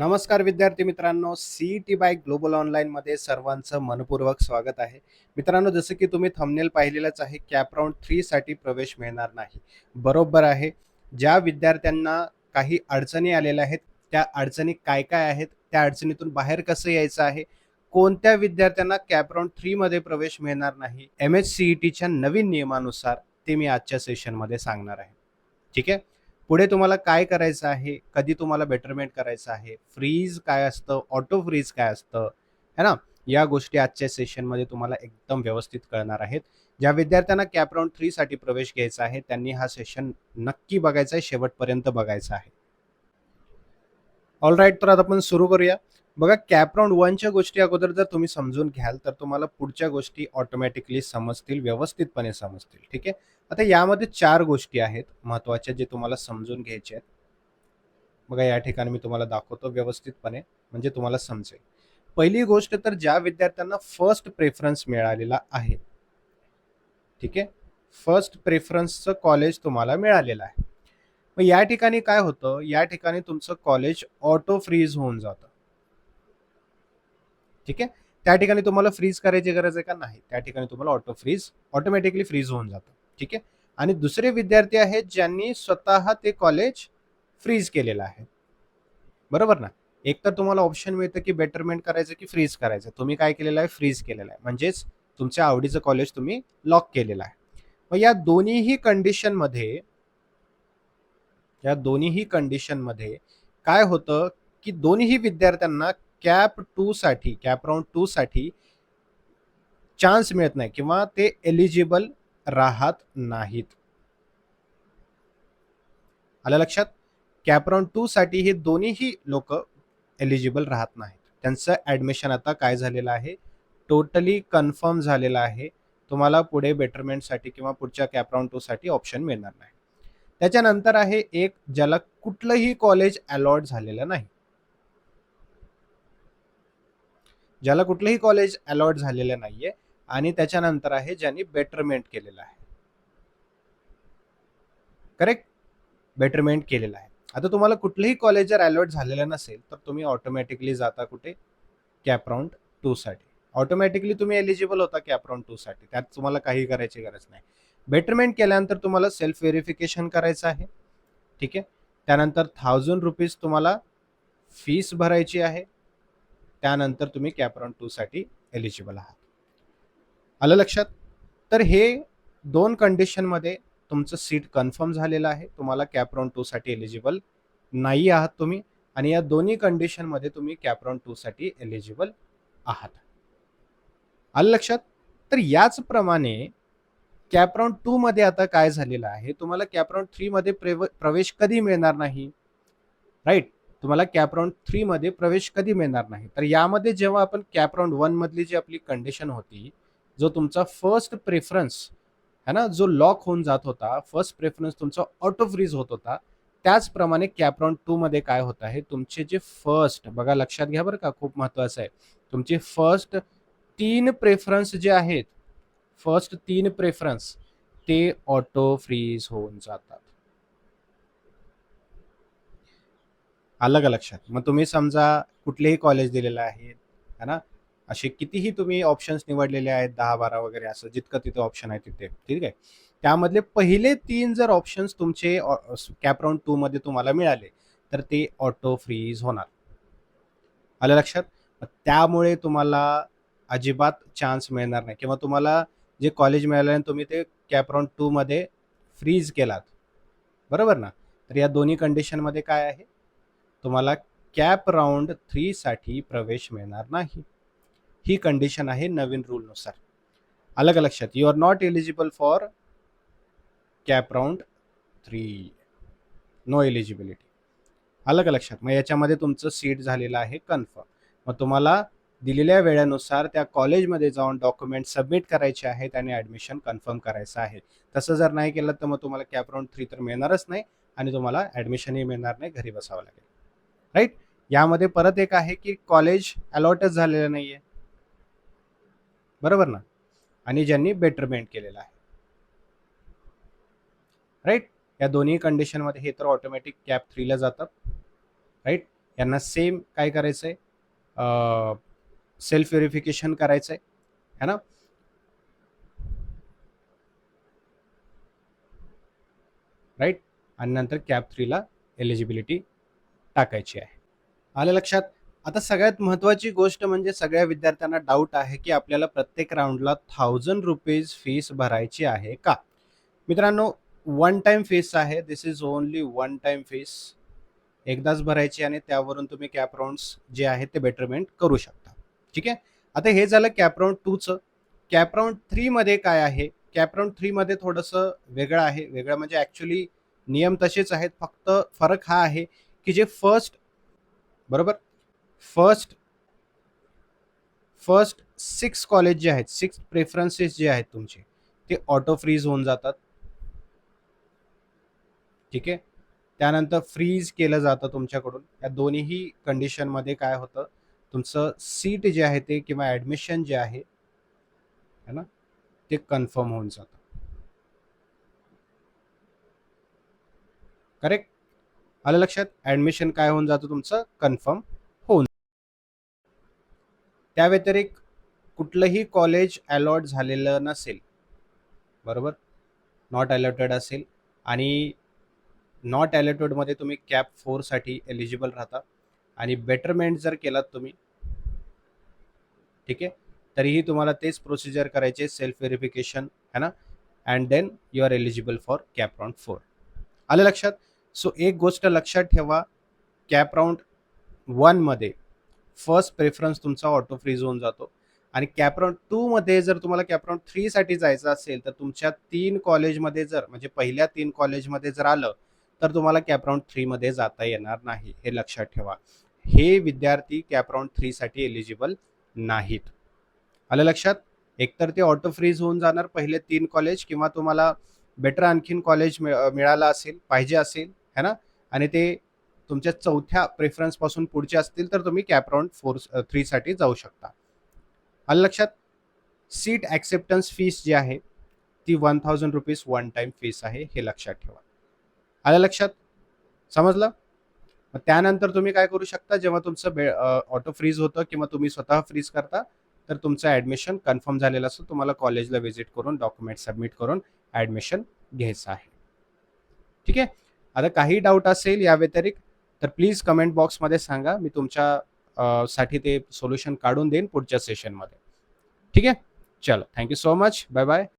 नमस्कार विद्यार्थी मित्रांनो सी टी बाय ग्लोबल ऑनलाईनमध्ये सर्वांचं मनपूर्वक स्वागत आहे. मित्रांनो जसं की तुम्ही थंबनेल पाहिलेलंच आहे कॅप राऊंड थ्रीसाठी प्रवेश मिळणार नाही. बरोबर आहे. ज्या विद्यार्थ्यांना काही अडचणी आलेल्या आहेत त्या अडचणी काय काय आहेत त्या अडचणीतून बाहेर कसं यायचं आहे कोणत्या विद्यार्थ्यांना कॅप राऊंड थ्रीमध्ये प्रवेश मिळणार नाही एम एच सी ई टीच्या नवीन नियमानुसार ते मी आजच्या सेशनमध्ये सांगणार आहे. ठीक आहे? पुढे तुम्हाला काय करायचं आहे? कधी तुम्हाला बेटरमेंट करायचं आहे? फ्रीज काय असतं? ऑटो फ्रीज काय असतं? है ना? या गोष्टी आजच्या सेशनमध्ये तुम्हाला एकदम व्यवस्थित कळणार आहेत. ज्या विद्यार्थ्यांना कॅप राऊंड थ्रीसाठी प्रवेश घ्यायचा आहे त्यांनी हा सेशन नक्की बघायचा आहे शेवटपर्यंत बघायचा आहे. ऑल राईट तर आता आपण सुरू करूया. बघा कॅप राऊंड वनच्या गोष्टी अगोदर जर तुम्ही समजून घ्याल तर तुम्हाला पुढच्या गोष्टी ऑटोमॅटिकली समजतील व्यवस्थितपणे समजतील. ठीक आहे? आता यामध्ये चार गोष्टी आहेत महत्त्वाच्या जे तुम्हाला समजून घ्यायचे आहेत. बघा या ठिकाणी मी तुम्हाला दाखवतो व्यवस्थितपणे म्हणजे तुम्हाला समजेल. पहिली गोष्ट तर ज्या विद्यार्थ्यांना फर्स्ट प्रेफरन्स मिळालेला आहे ठीक आहे? फर्स्ट प्रेफरन्सचं कॉलेज तुम्हाला मिळालेलं आहे. मग या ठिकाणी काय होतं? या ठिकाणी तुमचं कॉलेज ऑटो फ्रीज होऊन जातं. ठीक आहे? त्या ठिकाणी तुम्हाला फ्रीज करायची गरज आहे का? नाही. त्या ठिकाणी तुम्हाला ऑटो फ्रीज ऑटोमॅटिकली फ्रीज होऊन जातं. ठीक आहे? आणि दुसरे विद्यार्थी आहेत ज्यांनी स्वतः ते कॉलेज फ्रीज केलेलं आहे. बरोबर ना? एक तर तुम्हाला ऑप्शन मिळतं की बेटरमेंट करायचं की फ्रीज करायचं. तुम्ही काय केलेलं आहे? फ्रीज केलेलं आहे. म्हणजेच तुमच्या आवडीचं कॉलेज तुम्ही लॉक केलेलं आहे. मग या दोन्हीही कंडिशनमध्ये या दोन्हीही कंडिशनमध्ये काय होतं की दोन्ही विद्यार्थ्यांना कॅप टू साठी कॅप राऊंड टू साठी चान्स मिळत नाही किंवा ते एलिजिबल राहत नाहीत. आल्या लक्षात? कॅप राऊंड टू साठी हे दोन्हीही लोक एलिजिबल राहत नाहीत. त्यांचं ॲडमिशन आता काय झालेलं आहे? टोटली कन्फर्म झालेलं आहे. तुम्हाला पुढे बेटरमेंटसाठी किंवा पुढच्या कॅप राऊंड टूसाठी ऑप्शन मिळणार नाही. त्याच्यानंतर आहे एक ज्याला कुठलंही कॉलेज अलॉट झालेलं नाही. ज्याला कुठलंही कॉलेज अलॉट झालेलं नाहीये आणि त्याच्यानंतर आहे ज्यांनी बेटरमेंट केलेलं आहे. करेक्ट बेटरमेंट केलेलं आहे. आता तुम्हाला कुठलंही कॉलेज जर अलॉट झालेलं नसेल तर तुम्ही ऑटोमॅटिकली जाता कुठे? कॅपराऊंड टू साठी. ऑटोमॅटिकली तुम्ही एलिजिबल होता कॅपराउंड टू साठी. त्यात तुम्हाला काही करायची गरज नाही. बेटरमेंट केल्यानंतर तुम्हाला सेल्फ व्हेरिफिकेशन करायचं आहे. ठीक आहे? त्यानंतर थाउजंड रुपीज तुम्हाला फीस भरायची आहे. त्यानंतर तुम्ही कॅपरॉन टूसाठी टू साठी एलिजिबल आहात. आलं लक्षात? तर हे दोन कंडिशनमध्ये तुमचं सीट कन्फर्म झालेलं आहे. तुम्हाला कॅपरॉन टूसाठी टू साठी एलिजिबल नाही आहात तुम्ही आणि या दोन्ही कंडिशनमध्ये तुम्ही कॅपरॉन टूसाठी टू साठी एलिजिबल आहात. आलं लक्षात? तर याचप्रमाणे कॅपरॉन टूमध्ये टू मध्ये आता काय झालेलं आहे? तुम्हाला कॅपरॉन थ्रीमध्ये प्रवेश कधी मिळणार नाही? राईट तुम्हाला कॅप राऊंड थ्रीमध्ये प्रवेश कधी मिळणार नाही. तर यामध्ये जेव्हा आपण कॅप राऊंड वनमधली जी आपली कंडिशन होती जो तुमचा फर्स्ट प्रेफरन्स है ना जो लॉक होऊन जात होता फर्स्ट प्रेफरन्स तुमचा ऑटो फ्रीज होत होता त्याचप्रमाणे कॅप राऊंड टू मध्ये काय होत आहे तुमचे जे फर्स्ट बघा लक्षात घ्या बरं का खूप महत्वाचं आहे. तुमचे फर्स्ट तीन प्रेफरन्स जे आहेत फर्स्ट तीन प्रेफरन्स ते ऑटो फ्रीज होऊन जातात. आलं का लक्षात? मग तुम्ही समजा कुठलेही कॉलेज दिलेलं आहे है ना? असे कितीही तुम्ही ऑप्शन्स निवडलेले आहेत दहा बारा वगैरे असं जितकं तिथे ऑप्शन आहे तिथे ठीक आहे? त्यामधले पहिले तीन जर ऑप्शन्स तुमचे कॅप राऊंड टू मध्ये तुम्हाला मिळाले तर ते ऑटो फ्रीज होणार. आलं लक्षात? मग त्यामुळे तुम्हाला अजिबात चान्स मिळणार नाही. किंवा तुम्हाला जे कॉलेज मिळालं आणि तुम्ही ते कॅप राऊंड टू मध्ये फ्रीज केलात. बरोबर ना? तर या दोन्ही कंडिशनमध्ये काय आहे? तुम्हाला कॅप राऊंड थ्रीसाठी प्रवेश मिळणार नाही. ही कंडिशन आहे नवीन रूलनुसार अलग लक्षात you are not eligible for CAP round three no eligibility अलग लक्षात मग याच्यामध्ये तुमचं सीट झालेलं आहे कन्फर्म मग तुम्हाला दिलेल्या वेळेनुसार त्या कॉलेजमध्ये जाऊन डॉक्युमेंट सबमिट करायचे आहेत आणि ॲडमिशन कन्फर्म करायचं आहे. तसं जर नाही केलं तर मग तुम्हाला कॅप राऊंड थ्री तर मिळणारच नाही आणि तुम्हाला ॲडमिशनही मिळणार नाही घरी बसावं लागेल. राईट? यामध्ये परत एक आहे की कॉलेज अलॉटच झालेलं नाही आहे बरोबर ना? आणि ज्यांनी बेटरमेंट केलेलं आहे. राईट? या दोन्ही कंडिशनमध्ये हे तर ऑटोमॅटिक कॅप थ्रीला जातात राईट? यांना सेम काय करायचं आहे सेल्फ व्हेरिफिकेशन करायचं आहे है ना? राईट? आणि नंतर कॅप थ्रीला एलिजिबिलिटी टाकायची आहे. आलं लक्षात? आता सगळ्यात महत्त्वाची गोष्ट म्हणजे सगळ्या विद्यार्थ्यांना डाऊट आहे की आपल्याला प्रत्येक राऊंडला थाउजंड रुपीज फीस भरायची आहे का? मित्रांनो वन टाइम फीस आहे. This is only one time fees एकदाच भरायची आणि त्यावरून तुम्ही कॅप राऊंड्स जे आहेत ते बेटरमेंट करू शकता. ठीक आहे? आता हे झालं कॅप राऊंड टूचं कॅप राऊंड थ्रीमध्ये काय आहे? कॅप राऊंड थ्रीमध्ये थोडंसं वेगळं आहे. वेगळं म्हणजे ॲक्च्युली नियम तसेच आहेत. फक्त फरक हा आहे की जे फर्स्ट बरोबर? फर्स्ट फर्स्ट सिक्स कॉलेज जे आहेत सिक्स प्रेफरन्सेस जे आहेत तुमचे ते ऑटो फ्रीज होऊन जातात. ठीक आहे? त्यानंतर फ्रीज केलं जातं तुमच्याकडून. या दोन्हीही कंडिशनमध्ये काय होतं? तुमचं सीट जे आहे ते किंवा ॲडमिशन जे आहे है ना? ते कन्फर्म होऊन जातं. करेक्ट आलं लक्षात? ॲडमिशन काय होऊन जातं तुमचं? कन्फर्म होऊन त्या व्यतिरिक्त कुठलंही कॉलेज अलॉट झालेलं नसेल बरोबर? नॉट अलॉटेड असेल आणि नॉट ॲलॉटेडमध्ये तुम्ही कॅप फोरसाठी एलिजिबल राहता आणि बेटरमेंट जर केलात तुम्ही ठीक आहे? तरीही तुम्हाला तेच प्रोसिजर करायचे सेल्फ व्हेरिफिकेशन है ना? And then you are eligible for CAP round four आलं लक्षात? सो एक गोष्ट लक्षात ठेवा कॅप राऊंड वनमध्ये फर्स्ट प्रेफरन्स तुमचा ऑटो फ्रीज होऊन जातो. आणि कॅप राऊंड टूमध्ये जर तुम्हाला कॅप राऊंड थ्रीसाठी जायचं असेल तर तुमच्या तीन कॉलेजमध्ये जर म्हणजे पहिल्या तीन कॉलेजमध्ये जर आलं तर तुम्हाला कॅप राऊंड थ्रीमध्ये जाता येणार नाही हे लक्षात ठेवा. हे विद्यार्थी कॅप राऊंड थ्रीसाठी एलिजिबल नाहीत. आलं लक्षात? एकतर ते ऑटो फ्रीज होऊन जाणार पहिले तीन कॉलेज किंवा तुम्हाला बेटर आणखीन कॉलेज मिळालं असेल पाहिजे असेल है ना? आणि ते तुमच्या चौथ्या प्रेफरन्सपासून पुढचे असतील तर तुम्ही कॅपराऊंड फोर थ्रीसाठी जाऊ शकता. आलं लक्षात? सीट ॲक्सेप्टन्स फीस जी आहे ती one thousand rupees one time fees आहे हे लक्षात ठेवा. आलं लक्षात? समजलं? मग त्यानंतर तुम्ही काय करू शकता जेव्हा तुमचं बे ऑटो फ्रीज होतं किंवा तुम्ही स्वतः फ्रीज करता तर तुमचं ॲडमिशन कन्फर्म झालेलं असतं. तुम्हाला कॉलेजला व्हिजिट करून डॉक्युमेंट सबमिट करून ॲडमिशन घ्यायचं आहे. ठीक आहे? आता काही डाऊट असेल या व्यतिरिक्त तर प्लीज कमेंट बॉक्समध्ये सांगा. मी तुमच्या साठी ते सोल्युशन काढून देईन पुढच्या सेशनमध्ये ठीक आहे? चलो. Thank you so much bye bye